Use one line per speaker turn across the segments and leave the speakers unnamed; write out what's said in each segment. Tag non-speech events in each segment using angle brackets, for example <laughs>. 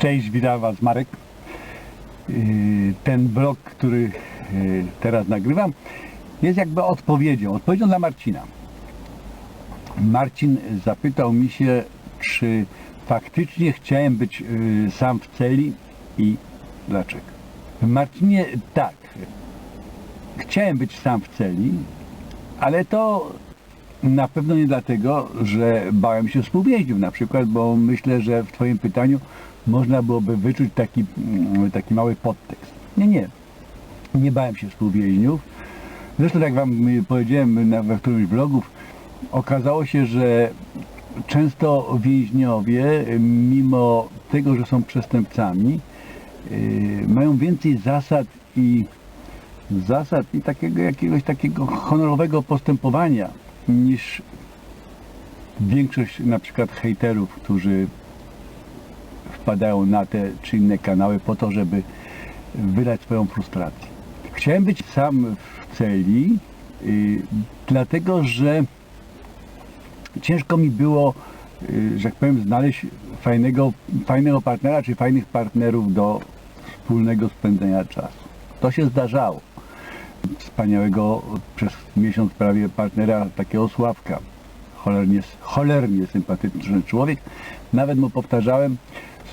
Cześć, witam Was Marek. Yy, Ten vlog, który yy, teraz nagrywam, jest jakby odpowiedzią, odpowiedzią dla Marcina. Marcin zapytał mi się, czy faktycznie chciałem być yy, sam w celi i dlaczego. Marcinie, tak. Chciałem być sam w celi, ale to na pewno nie dlatego, że bałem się współwięźniów na przykład, bo myślę, że w Twoim pytaniu można byłoby wyczuć taki, mm, taki mały podtekst. Nie, nie. Nie bałem się współwięźniów. Zresztą jak Wam y, powiedziałem na, we którymś vlogów, okazało się, że często więźniowie, y, mimo tego, że są przestępcami, y, mają więcej zasad i zasad i takiego jakiegoś takiego honorowego postępowania niż większość na przykład hejterów, którzy wpadają na te czy inne kanały po to, żeby wylać swoją frustrację. Chciałem być sam w celi, y, dlatego że ciężko mi było, y, że tak powiem, znaleźć fajnego, fajnego partnera, czy fajnych partnerów do wspólnego spędzenia czasu. To się zdarzało. Wspaniałego przez miesiąc prawie partnera, takiego Sławka. Cholernie, cholernie sympatyczny człowiek. Nawet mu powtarzałem,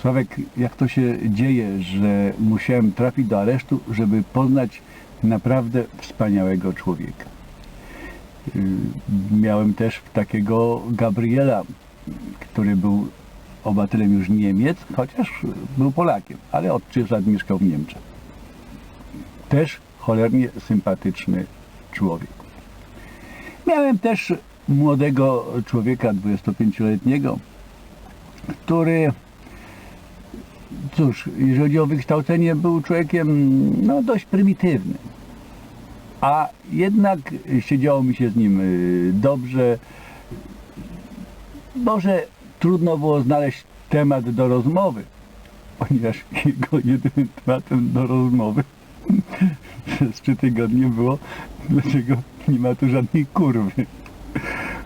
Sławek, jak to się dzieje, że musiałem trafić do aresztu, żeby poznać naprawdę wspaniałego człowieka. Y, Miałem też takiego Gabriela, który był obywatelem już Niemiec, chociaż był Polakiem, ale od 3 lat mieszkał w Niemczech. Też cholernie sympatyczny człowiek. Miałem też młodego człowieka, 25-letniego, który, cóż, jeżeli chodzi o wykształcenie, był człowiekiem no, dość prymitywnym. A jednak siedziało mi się z nim y, dobrze. Może trudno było znaleźć temat do rozmowy, ponieważ <laughs> jego jedynym tematem do rozmowy <laughs> przez trzy tygodnie było, dlaczego nie ma tu żadnej kurwy.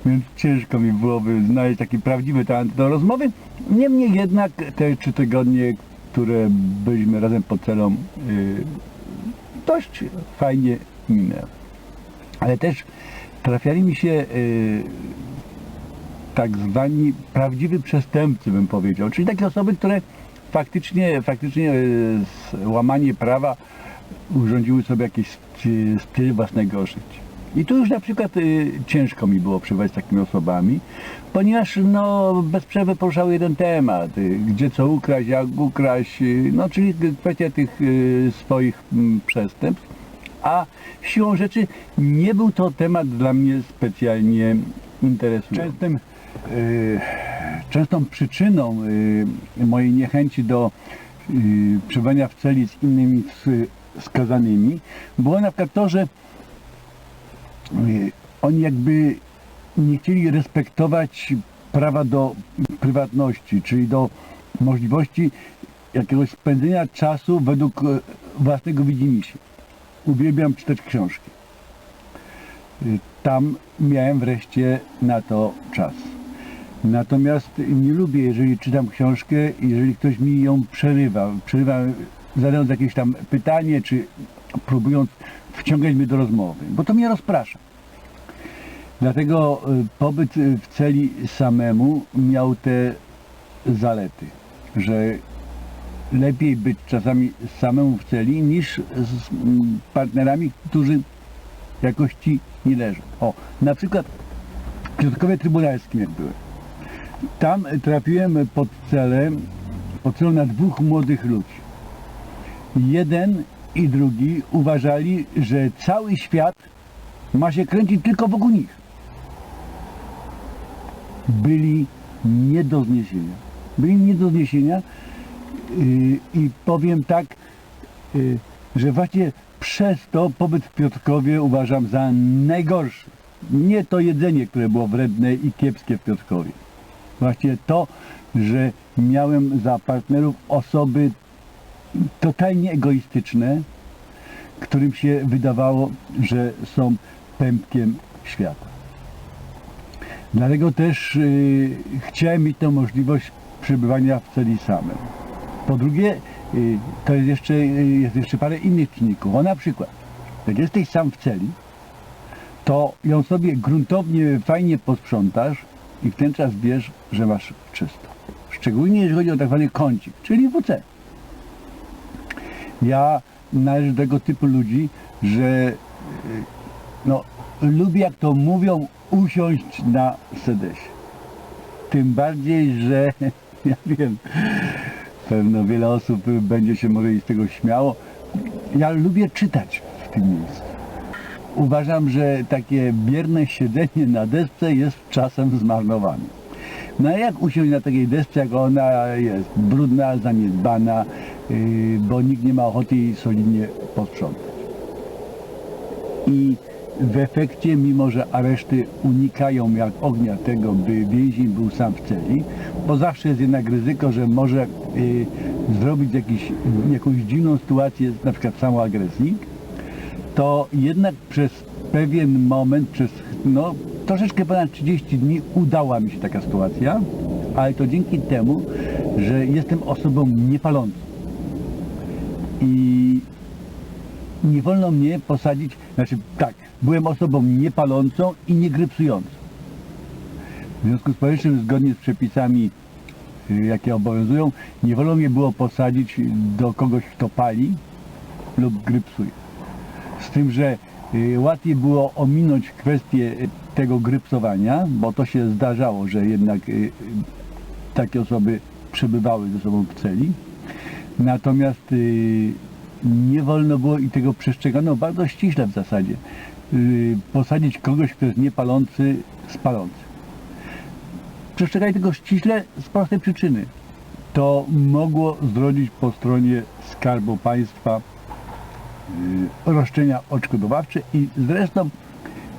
Więc ciężko mi byłoby znaleźć taki prawdziwy temat do rozmowy. Niemniej jednak te trzy tygodnie, które byliśmy razem pod celą, yy, dość fajnie minęły. Ale też trafiali mi się yy, tak zwani prawdziwi przestępcy, bym powiedział, czyli takie osoby, które faktycznie, faktycznie z łamanie prawa urządziły sobie jakiś styl własnego życia. I tu już na przykład y, ciężko mi było przebywać z takimi osobami, ponieważ no, bez przerwy poruszały jeden temat, y, gdzie co ukraść, jak ukraść, y, no czyli kwestia tych y, swoich mm, przestępstw, a siłą rzeczy nie był to temat dla mnie specjalnie interesujący. Częstym, y, częstą przyczyną y, mojej niechęci do y, przebywania w celi z innymi skazanymi było na przykład to, że oni jakby nie chcieli respektować prawa do prywatności, czyli do możliwości jakiegoś spędzenia czasu według e, własnego widzimisię. Uwielbiam czytać książki. Y, Tam miałem wreszcie na to czas. Natomiast nie lubię, jeżeli czytam książkę, jeżeli ktoś mi ją przerywa. Przerywa zadając jakieś tam pytanie, czy próbując wciągać mnie do rozmowy, bo to mnie rozprasza. Dlatego y, pobyt y, w celi samemu miał te zalety, że lepiej być czasami samemu w celi niż z partnerami, którzy jakoś ci nie leżą. O, na przykład w Piotrkowie Trybunalskim jak byłem. Tam trafiłem pod celę, pod celą na dwóch młodych ludzi. Jeden i drugi uważali, że cały świat ma się kręcić tylko wokół nich. Byli nie do zniesienia. Byli nie do zniesienia yy, i powiem tak, yy, że właśnie przez to pobyt w Piotrkowie uważam za najgorszy. Nie to jedzenie, które było wredne i kiepskie w Piotrkowie. Właśnie to, że miałem za partnerów osoby totalnie egoistyczne, którym się wydawało, że są pępkiem świata. Dlatego też y, chciałem mieć tę możliwość przebywania w celi samym. Po drugie, y, to jest jeszcze, y, jest jeszcze parę innych czynników. O na przykład, jak jesteś sam w celi, to ją sobie gruntownie, fajnie posprzątasz i w ten czas wiesz, że masz czysto. Szczególnie jeżeli chodzi o tak zwany kącik, czyli WC. Ja należę do tego typu ludzi, że y, no, lubię, jak to mówią, usiąść na sedesie. Tym bardziej, że <laughs> ja wiem, pewno wiele osób będzie się może z tego śmiało. Ja lubię czytać w tym miejscu. Uważam, że takie bierne siedzenie na desce jest czasem zmarnowane. No a jak usiąść na takiej desce, jak ona jest brudna, zaniedbana, bo nikt nie ma ochoty jej solidnie posprzątać. I w efekcie, mimo że areszty unikają jak ognia tego, by więzień był sam w celi, bo zawsze jest jednak ryzyko, że może y, zrobić jakiś, jakąś dziwną sytuację, na przykład samoagresji, to jednak przez pewien moment, przez no, troszeczkę ponad 30 dni udała mi się taka sytuacja, ale to dzięki temu, że jestem osobą niepalącą. I nie wolno mnie posadzić, znaczy tak, byłem osobą niepalącą i nie grypsującą. W związku z powyższym, zgodnie z przepisami, y, jakie obowiązują, nie wolno mnie było posadzić do kogoś, kto pali lub grypsuje. Z tym, że y, łatwiej było ominąć kwestię y, tego grypsowania, bo to się zdarzało, że jednak takie osoby przebywały ze sobą w celi. Natomiast y, nie wolno było i tego przestrzegano bardzo ściśle w zasadzie. y, posadzić kogoś, kto jest niepalący z palący. Przestrzegali tego ściśle z prostej przyczyny. To mogło zrodzić po stronie Skarbu Państwa y, roszczenia odszkodowawcze i zresztą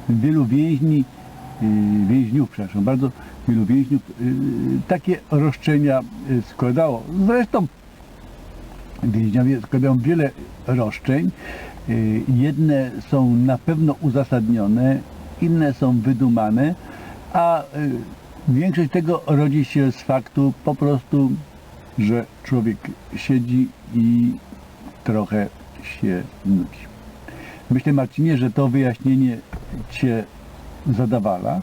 wielu więźni, więźniów, przepraszam bardzo, wielu więźniów takie roszczenia składało. Zresztą więźniowie składają wiele roszczeń. Y, Jedne są na pewno uzasadnione, inne są wydumane, a y, większość tego rodzi się z faktu po prostu, że człowiek siedzi i trochę się nudzi. Myślę Marcinie, że to wyjaśnienie Cię zadawala.